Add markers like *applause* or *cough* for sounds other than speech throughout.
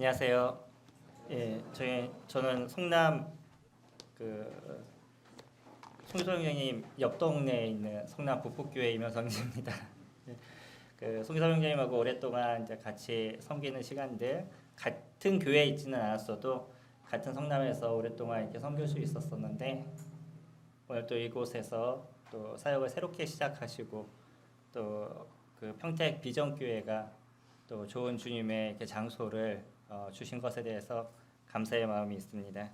안녕하세요. 예, 저희 저는 성남 그 송유성 형님 옆 동네에 있는 성남 북북교회 임현성입니다. *laughs* 예, 그 송유성 형님하고 오랫동안 이제 같이 섬기는 시간들 같은 교회에 있지는 않았어도 같은 성남에서 오랫동안 이렇게 섬길 수 있었었는데 오늘 또 이곳에서 또 사역을 새롭게 시작하시고 또 그 평택 비전교회가 또 좋은 주님의 장소를 어, 주신 것에 대해서 감사의 마음이 있습니다.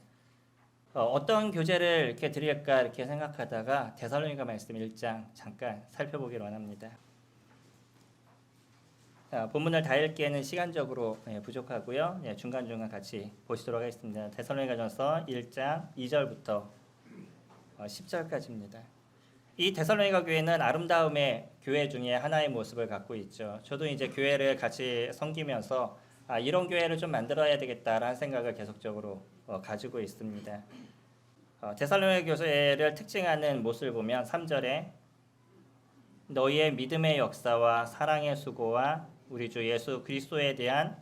어, 떤 교재를 이렇게 드릴까 이렇게 생각하다가 데살로니가 말씀 1장 잠깐 살펴보기를 원합니다. 자, 본문을 다 읽기에는 시간적으로 예, 부족하고요. 예, 중간중간 같이 보시도록 하겠습니다. 데살로니가전서 1장 2절부터 어, 10절까지입니다. 이 데살로니가 교회는 아름다움의 교회 중에 하나의 모습을 갖고 있죠. 저도 이제 교회를 같이 섬기면서 아, 이런 교회를 좀 만들어야 되겠다라는 생각을 계속적으로 어, 가지고 있습니다. 어, 데살로니가 교회를 특징하는 모습을 보면 3절에 너희의 믿음의 역사와 사랑의 수고와 우리 주 예수 그리스도에 대한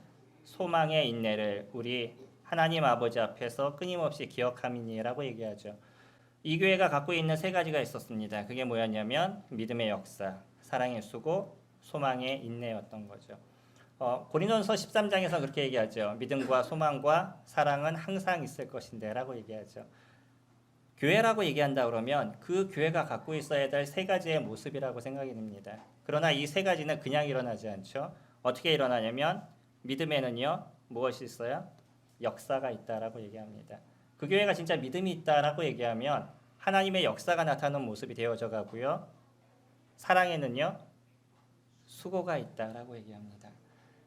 소망의 인내를 우리 하나님 아버지 앞에서 끊임없이 기억함이니라고 얘기하죠. 이 교회가 갖고 있는 세 가지가 있었습니다. 그게 뭐였냐면 믿음의 역사, 사랑의 수고, 소망의 인내였던 거죠. 어, 고린도서 13장에서 그렇게 얘기하죠. 믿음과 소망과 사랑은 항상 있을 것인데라고 얘기하죠. 교회라고 얘기한다 그러면 그 교회가 갖고 있어야 될 세 가지의 모습이라고 생각이 듭니다. 그러나 이 세 가지는 그냥 일어나지 않죠. 어떻게 일어나냐면 믿음에는요 무엇이 있어요? 역사가 있다라고 얘기합니다. 그 교회가 진짜 믿음이 있다라고 얘기하면 하나님의 역사가 나타나는 모습이 되어져 가고요. 사랑에는요 수고가 있다라고 얘기합니다.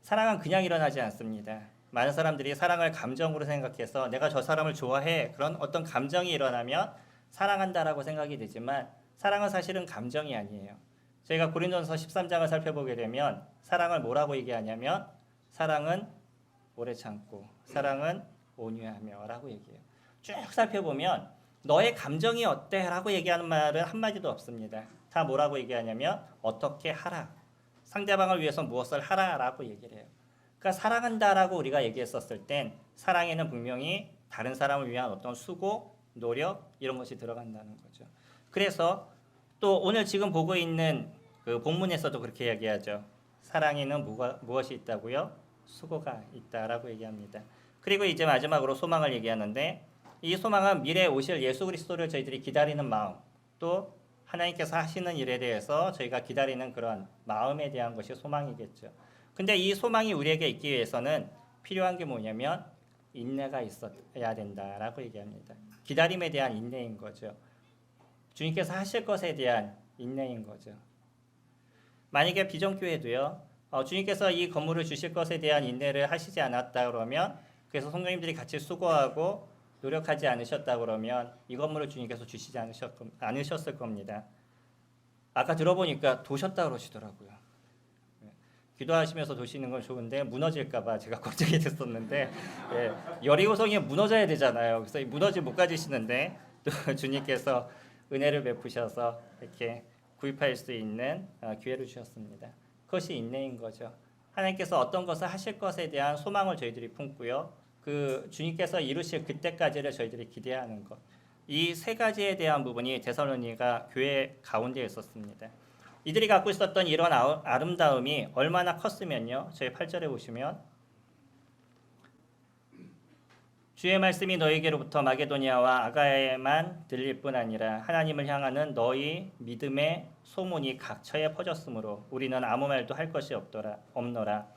사랑은 그냥 일어나지 않습니다. 많은 사람들이 사랑을 감정으로 생각해서 내가 저 사람을 좋아해 그런 어떤 감정이 일어나면 사랑한다라고 생각이 되지만 사랑은 사실은 감정이 아니에요. 저희가 고린도서 13장을 살펴보게 되면 사랑을 뭐라고 얘기하냐면 사랑은 오래 참고 사랑은 온유하며라고 얘기해요. 쭉 살펴보면 너의 감정이 어때라고 얘기하는 말은 한 마디도 없습니다. 다 뭐라고 얘기하냐면 어떻게 하라. 상대방을 위해서 무엇을 하라라고 얘기를 해요. 그러니까 사랑한다라고 우리가 얘기했었을 땐 사랑에는 분명히 다른 사람을 위한 어떤 수고, 노력 이런 것이 들어간다는 거죠. 그래서 또 오늘 지금 보고 있는 그 본문에서도 그렇게 얘기하죠. 사랑에는 무가, 무엇이 있다고요? 수고가 있다라고 얘기합니다. 그리고 이제 마지막으로 소망을 얘기하는데 이 소망은 미래에 오실 예수 그리스도를 저희들이 기다리는 마음, 또 하나님께서 하시는 일에 대해서 저희가 기다리는 그런 마음에 대한 것이 소망이겠죠. 근데 이 소망이 우리에게 있기 위해서는 필요한 게 뭐냐면 인내가 있어야 된다라고 얘기합니다. 기다림에 대한 인내인 거죠. 주님께서 하실 것에 대한 인내인 거죠. 만약에 비전교회도요, 어, 주님께서 이 건물을 주실 것에 대한 인내를 하시지 않았다 그러면 그래서 성도님들이 같이 수고하고 노력하지 않으셨다 그러면 이 건물을 주님께서 주시지 않으셨, 않으셨을 겁니다. 아까 들어보니까 도셨다 그러시더라고요. 네. 기도하시면서 도시는 건 좋은데 무너질까봐 제가 *laughs* 걱정이 됐었는데 예, 여리고성이 무너져야 되잖아요. 그래서 무너지 못 가지시는데 또 *laughs* 주님께서 은혜를 베푸셔서 이렇게 구입할 수 있는 어, 기회를 주셨습니다. 그것이 인내인 거죠. 하나님께서 어떤 것을 하실 것에 대한 소망을 저희들이 품고요. 그 주님께서 이루실 그때까지를 저희들이 기대하는 것. 이 세 가지에 대한 부분이 데살로니가 교회 가운데 있었습니다. 이들이 갖고 있었던 이런 아름다움이 얼마나 컸으면요. 저희 8절에 보시면 주의 말씀이 너희에게로부터 마게도니아와 아가야에만 들릴 뿐 아니라 하나님을 향하는 너희 믿음의 소문이 각처에 퍼졌으므로 우리는 아무 말도 할 것이 없더라 없노라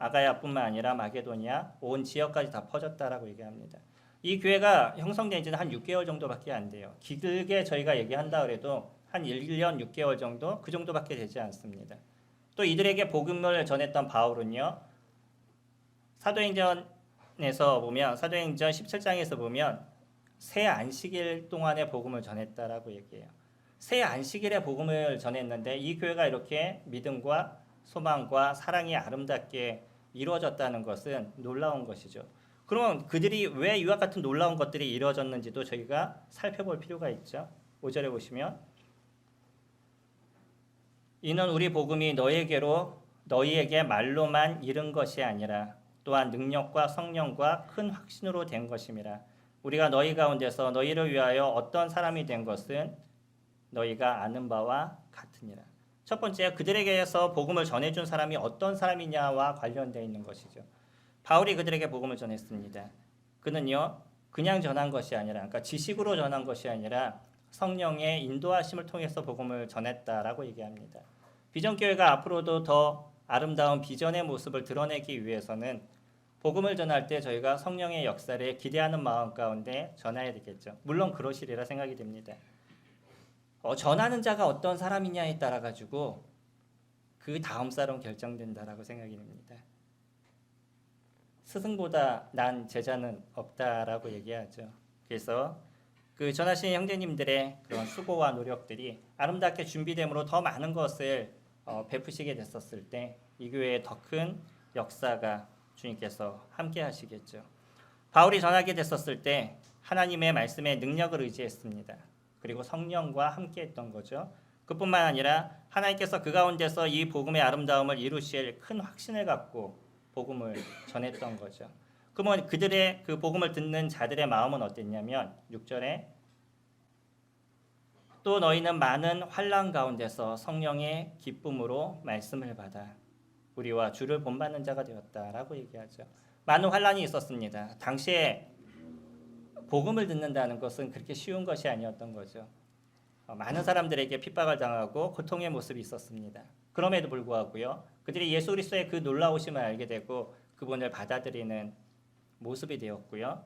아가야뿐만 아니라 마게도니아 온 지역까지 다 퍼졌다라고 얘기합니다. 이 교회가 형성된 지는 한 6개월 정도밖에 안 돼요. 길게 저희가 얘기한다 그래도 한 1년 6개월 정도 그 정도밖에 되지 않습니다. 또 이들에게 복음을 전했던 바울은요. 사도행전 17장에서 보면 사도행전 17장에서 보면 새 안식일 동안에 복음을 전했다라고 얘기해요. 새 안식일에 복음을 전했는데 이 교회가 이렇게 믿음과 소망과 사랑이 아름답게 이루어졌다는 것은 놀라운 것이죠. 그러면 그들이 왜 이와 같은 놀라운 것들이 이루어졌는지도 저희가 살펴볼 필요가 있죠. 5절에 보시면 이는 우리 복음이 너에게로 너희에게 말로만 이른 것이 아니라 또한 능력과 성령과 큰 확신으로 된 것임이라. 우리가 너희 가운데서 너희를 위하여 어떤 사람이 된 것은 너희가 아는 바와 같으니라. 첫 번째 그들에게서 복음을 전해준 사람이 어떤 사람이냐와 관련되어 있는 것이죠. 바울이 그들에게 복음을 전했습니다. 그는요 그냥 전한 것이 아니라, 그러니까 지식으로 전한 것이 아니라 성령의 인도하심을 통해서 복음을 전했다라고 얘기합니다. 비전 교회가 앞으로도 더 아름다운 비전의 모습을 드러내기 위해서는 복음을 전할 때 저희가 성령의 역사를 기대하는 마음 가운데 전해야 되겠죠. 물론 그러시리라 생각이 됩니다. 어, 전하는 자가 어떤 사람이냐에 따라 가지고 그 다음 사람 결정된다라고 생각이 됩니다. 스승보다 난 제자는 없다라고 얘기하죠. 그래서 그 전하신 형제님들의 그런 수고와 노력들이 아름답게 준비됨으로 더 많은 것을 어, 베푸시게 됐었을 때 이 교회에 더큰 역사가 주님께서 함께 하시겠죠. 바울이 전하게 됐었을 때 하나님의 말씀에 능력을 의지했습니다. 그리고 성령과 함께 했던 거죠. 그뿐만 아니라 하나님께서 그 가운데서 이 복음의 아름다움을 이루실 큰 확신을 갖고 복음을 전했던 거죠. 그러면 그들의 그 복음을 듣는 자들의 마음은 어땠냐면 6절에 또 너희는 많은 환란 가운데서 성령의 기쁨으로 말씀을 받아 우리와 주를 본받는 자가 되었다라고 얘기하죠. 많은 환란이 있었습니다. 당시에 복음을 듣는다는 것은 그렇게 쉬운 것이 아니었던 거죠. 어, 많은 사람들에게 핍박을 당하고 고통의 모습이 있었습니다. 그럼에도 불구하고요, 그들이 예수 그리스도의 그 놀라우심을 알게 되고 그분을 받아들이는 모습이 되었고요.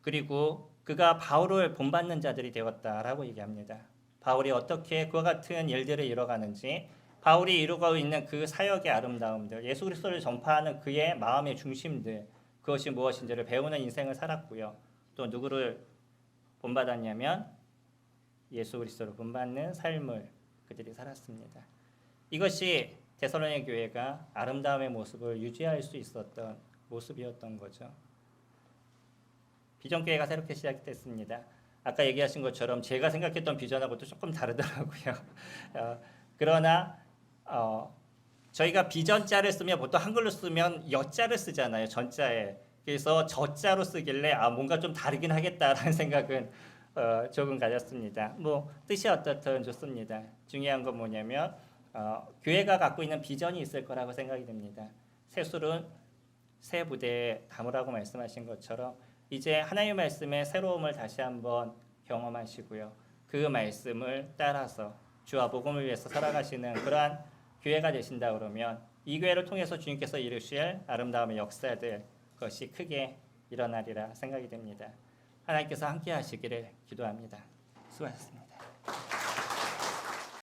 그리고 그가 바울을 본받는 자들이 되었다라고 얘기합니다. 바울이 어떻게 그와 같은 일들을 이뤄가는지, 바울이 이루고 있는 그 사역의 아름다움들, 예수 그리스도를 전파하는 그의 마음의 중심들, 그것이 무엇인지를 배우는 인생을 살았고요. 또 누구를 본받았냐면 예수 그리스도를 본받는 삶을 그들이 살았습니다. 이것이 데살로니 교회가 아름다움의 모습을 유지할 수 있었던 모습이었던 거죠. 비전 교회가 새롭게 시작됐습니다. 아까 얘기하신 것처럼 제가 생각했던 비전하고도 조금 다르더라고요. *laughs* 어, 그러나 어, 저희가 비전자를 쓰면 보통 한글로 쓰면 여자를 쓰잖아요. 전자에. 그래서 저자로 쓰길래 아 뭔가 좀 다르긴 하겠다라는 *laughs* 생각은 어, 조금 가졌습니다. 뭐 뜻이 어떻든 좋습니다. 중요한 건 뭐냐면 어, 교회가 갖고 있는 비전이 있을 거라고 생각이 됩니다. 새술은 새 부대에 담으라고 말씀하신 것처럼 이제 하나님의 말씀의 새로움을 다시 한번 경험하시고요. 그 말씀을 따라서 주와 복음을 위해서 살아가시는 그러한 교회가 되신다 그러면 이 교회를 통해서 주님께서 이루실 아름다움의 역사들 그 것이 크게 일어나리라 생각이 됩니다. 하나님께서 함께 하시기를 기도합니다. 수고하셨습니다.